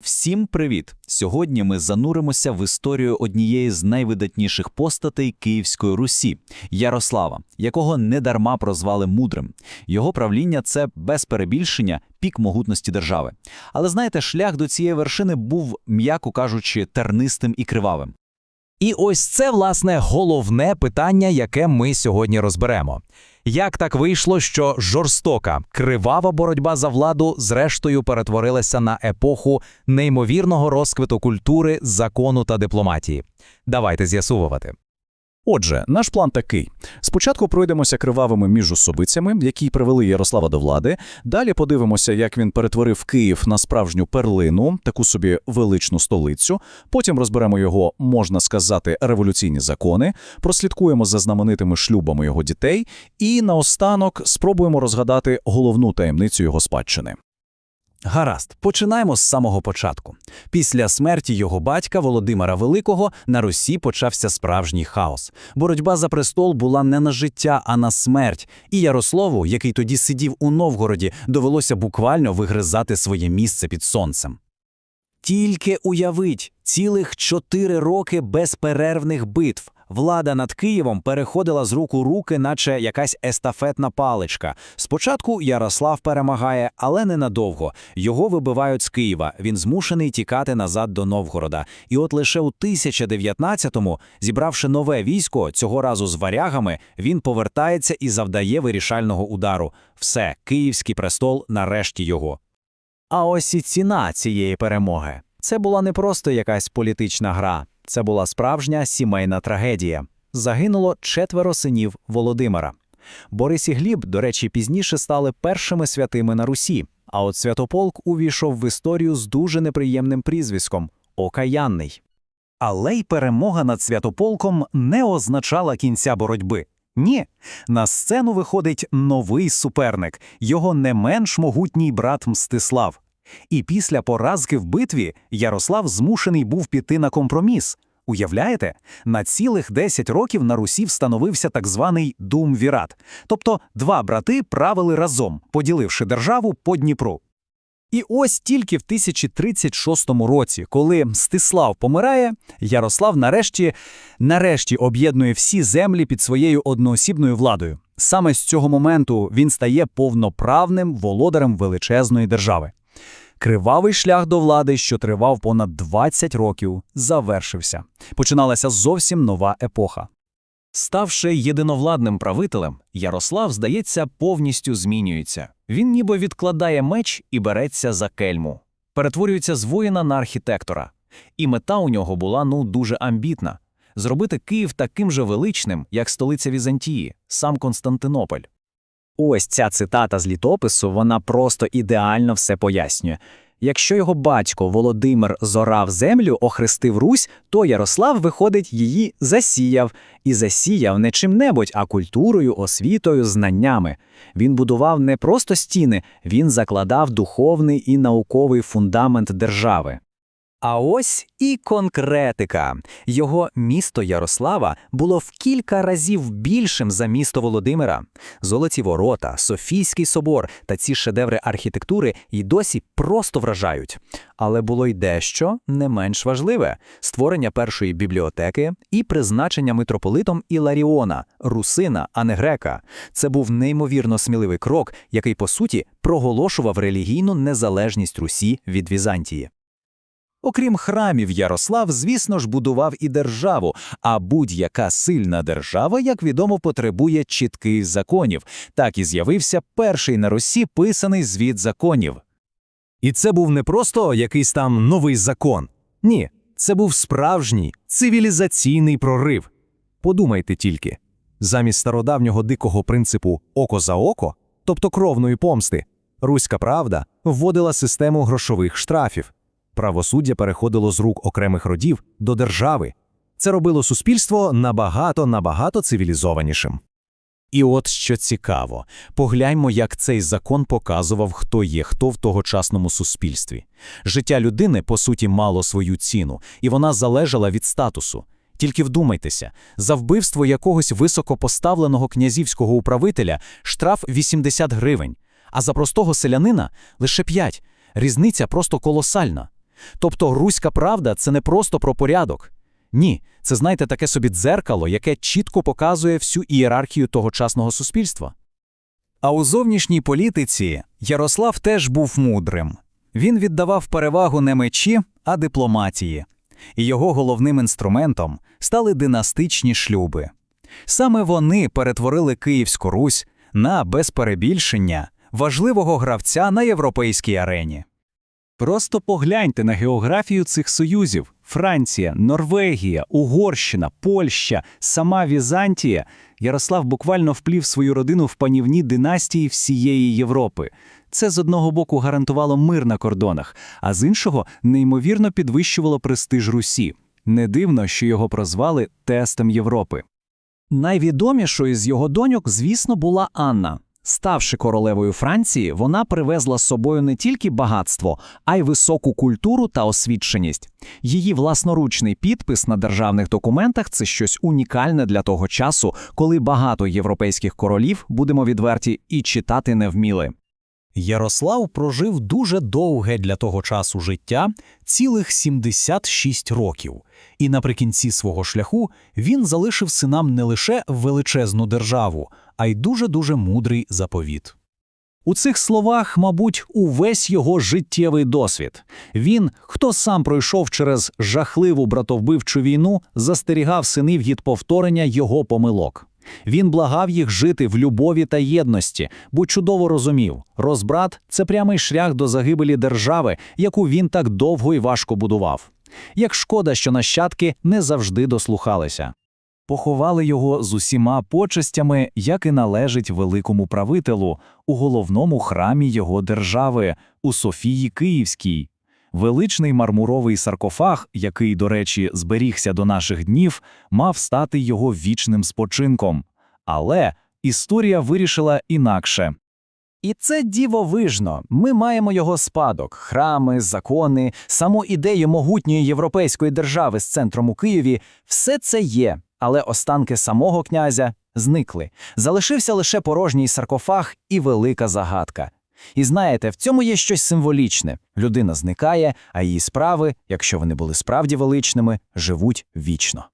Всім привіт! Сьогодні ми зануримося в історію однієї з найвидатніших постатей Київської Русі Ярослава, якого недарма прозвали мудрим. Його правління це без перебільшення пік могутності держави. Але знаєте, шлях до цієї вершини був, м'яко кажучи, тернистим і кривавим. І ось це, власне, головне питання, яке ми сьогодні розберемо. Як так вийшло, що жорстока, кривава боротьба за владу зрештою перетворилася на епоху неймовірного розквиту культури, закону та дипломатії? Давайте з'ясовувати. Отже, наш план такий: спочатку пройдемося кривавими міжособицями, які привели Ярослава до влади. Далі подивимося, як він перетворив Київ на справжню перлину, таку собі величну столицю. Потім розберемо його, можна сказати, революційні закони, прослідкуємо за знаменитими шлюбами його дітей, і наостанок спробуємо розгадати головну таємницю його спадщини. Гаразд, починаємо з самого початку. Після смерті його батька Володимира Великого на Русі почався справжній хаос. Боротьба за престол була не на життя, а на смерть. І Ярославу, який тоді сидів у Новгороді, довелося буквально вигризати своє місце під сонцем. Тільки уявіть, цілих чотири роки безперервних битв. Влада над Києвом переходила з рук у руки, наче якась естафетна паличка. Спочатку Ярослав перемагає, але ненадовго. Його вибивають з Києва. Він змушений тікати назад до Новгорода. І от лише у 1019-му, зібравши нове військо, цього разу з варягами, він повертається і завдає вирішального удару. Все, київський престол нарешті його. А ось і ціна цієї перемоги. Це була не просто якась політична гра, це була справжня сімейна трагедія. Загинуло четверо синів Володимира. Борис і Гліб, до речі, пізніше стали першими святими на Русі. А от Святополк увійшов в історію з дуже неприємним прізвиськом Окаянний. Але й перемога над Святополком не означала кінця боротьби. Ні, на сцену виходить новий суперник, його не менш могутній брат Мстислав. І після поразки в битві Ярослав змушений був піти на компроміс. Уявляєте, на цілих 10 років на Русі встановився так званий Думвірат, тобто два брати правили разом, поділивши державу по Дніпру. І ось тільки в 1036 році, коли Мстислав помирає, Ярослав нарешті, нарешті об'єднує всі землі під своєю одноосібною владою. Саме з цього моменту він стає повноправним володарем величезної держави. Кривавий шлях до влади, що тривав понад 20 років, завершився. Починалася зовсім нова епоха. Ставши єдиновладним правителем, Ярослав, здається, повністю змінюється. Він ніби відкладає меч і береться за кельму, перетворюється з воїна на архітектора. І мета у нього була ну дуже амбітна зробити Київ таким же величним, як столиця Візантії, сам Константинополь. Ось ця цитата з літопису, вона просто ідеально все пояснює. Якщо його батько Володимир зорав землю, охрестив Русь, то Ярослав, виходить, її засіяв. І засіяв не чим-небудь, а культурою, освітою, знаннями. Він будував не просто стіни, він закладав духовний і науковий фундамент держави. А ось і конкретика. Його місто Ярослава було в кілька разів більшим за місто Володимира. Золоті ворота, Софійський собор та ці шедеври архітектури й досі просто вражають. Але було й дещо не менш важливе створення першої бібліотеки і призначення митрополитом Іларіона, русина, а не грека. Це був неймовірно сміливий крок, який, по суті, проголошував релігійну незалежність Русі від Візантії. Окрім храмів, Ярослав, звісно ж, будував і державу, а будь-яка сильна держава, як відомо, потребує чітких законів. Так і з'явився перший на Русі писаний звіт законів. І це був не просто якийсь там новий закон. Ні, це був справжній цивілізаційний прорив. Подумайте тільки, замість стародавнього дикого принципу око за око, тобто кровної помсти, руська правда вводила систему грошових штрафів. Правосуддя переходило з рук окремих родів до держави. Це робило суспільство набагато набагато цивілізованішим. І от що цікаво, погляньмо, як цей закон показував, хто є хто в тогочасному суспільстві. Життя людини, по суті, мало свою ціну, і вона залежала від статусу. Тільки вдумайтеся, за вбивство якогось високопоставленого князівського управителя штраф 80 гривень, а за простого селянина лише 5. Різниця просто колосальна. Тобто руська правда це не просто про порядок. Ні, це, знаєте, таке собі дзеркало, яке чітко показує всю ієрархію тогочасного суспільства. А у зовнішній політиці Ярослав теж був мудрим. Він віддавав перевагу не мечі, а дипломатії. І його головним інструментом стали династичні шлюби. Саме вони перетворили Київську Русь на, без перебільшення, важливого гравця на європейській арені. Просто погляньте на географію цих союзів: Франція, Норвегія, Угорщина, Польща, сама Візантія. Ярослав буквально вплів свою родину в панівні династії всієї Європи. Це з одного боку гарантувало мир на кордонах, а з іншого неймовірно підвищувало престиж Русі. Не дивно, що його прозвали тестом Європи. Найвідомішою з його доньок, звісно, була Анна. Ставши королевою Франції, вона привезла з собою не тільки багатство, а й високу культуру та освіченість. Її власноручний підпис на державних документах це щось унікальне для того часу, коли багато європейських королів, будемо відверті, і читати не вміли. Ярослав прожив дуже довге для того часу життя цілих 76 років, і наприкінці свого шляху він залишив синам не лише величезну державу, а й дуже-дуже мудрий заповіт. У цих словах, мабуть, увесь його життєвий досвід. Він, хто сам пройшов через жахливу братовбивчу війну, застерігав синів від повторення його помилок. Він благав їх жити в любові та єдності, бо чудово розумів, розбрат це прямий шлях до загибелі держави, яку він так довго і важко будував. Як шкода, що нащадки не завжди дослухалися. Поховали його з усіма почестями, як і належить великому правителю, у головному храмі його держави, у Софії Київській. Величний мармуровий саркофаг, який, до речі, зберігся до наших днів, мав стати його вічним спочинком. Але історія вирішила інакше. І це дівовижно. Ми маємо його спадок, храми, закони, саму ідею могутньої європейської держави з центром у Києві. Все це є, але останки самого князя зникли. Залишився лише порожній саркофаг і велика загадка. І знаєте, в цьому є щось символічне. Людина зникає, а її справи, якщо вони були справді величними, живуть вічно.